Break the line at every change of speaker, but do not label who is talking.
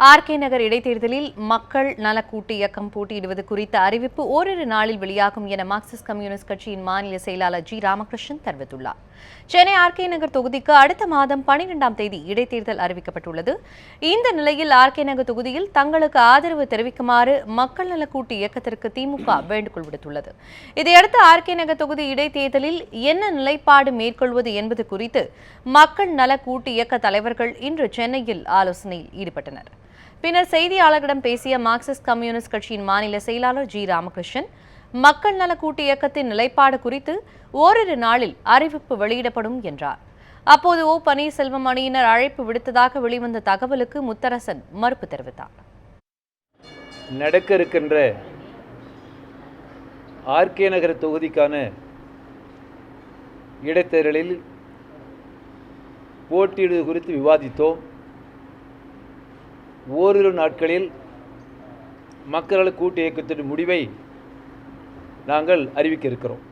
RK நகர் இடைத்தேர்தலில் மக்கள் நலக்கூட்டு இயக்கம் போட்டியிடுவது குறித்த அறிவிப்பு ஓரிரு நாளில் வெளியாகும் என மார்க்சிஸ்ட் கம்யூனிஸ்ட் கட்சியின் மாநில செயலாளர் ஜி ராமகிருஷ்ணன் தெரிவித்துள்ளார். சென்னை ஆர்கே நகர் தொகுதிக்கு அடுத்த மாதம் பனிரெண்டாம் தேதி இடைத்தேர்தல் அறிவிக்கப்பட்டுள்ளது. இந்த நிலையில் ஆர்கே நகர் தொகுதியில் தங்களுக்கு ஆதரவு தெரிவிக்குமாறு மக்கள் நலக்கூட்டு இயக்கத்திற்கு திமுக வேண்டுகோள் விடுத்துள்ளது. இதையடுத்து ஆர்கே நகர் தொகுதி இடைத்தேர்தலில் என்ன நிலைப்பாடு மேற்கொள்வது என்பது குறித்து மக்கள் நல கூட்டு இயக்க தலைவர்கள் இன்று சென்னையில் ஆலோசனையில் ஈடுபட்டனர். பின்னர் செய்தியாளர்களிடம் பேசிய மார்க்சிஸ்ட் கம்யூனிஸ்ட் கட்சியின் மாநில செயலாளர் ஜி ராமகிருஷ்ணன் மக்கள் நல கூட்டு இயக்கத்தின் நிலைப்பாடு குறித்து ஓரிரு நாளில் அறிவிப்பு வெளியிடப்படும் என்றார். அப்போது ஓ பன்னீர்செல்வம் அணியினர் அழைப்பு விடுத்ததாக வெளிவந்த தகவலுக்கு முத்தரசன் மறுப்பு தெரிவித்தார்.
நடக்க இருக்கின்ற ஆர்கே நகர் தொகுதிக்கான இடைத்தேர்தலில் போட்டியிடுவது குறித்து விவாதித்தோம். ஓரிரு நாட்களில் மக்கள் கூட்டு இயக்கத்தின் முடிவை நாங்கள் அறிவிக்க இருக்கிறோம்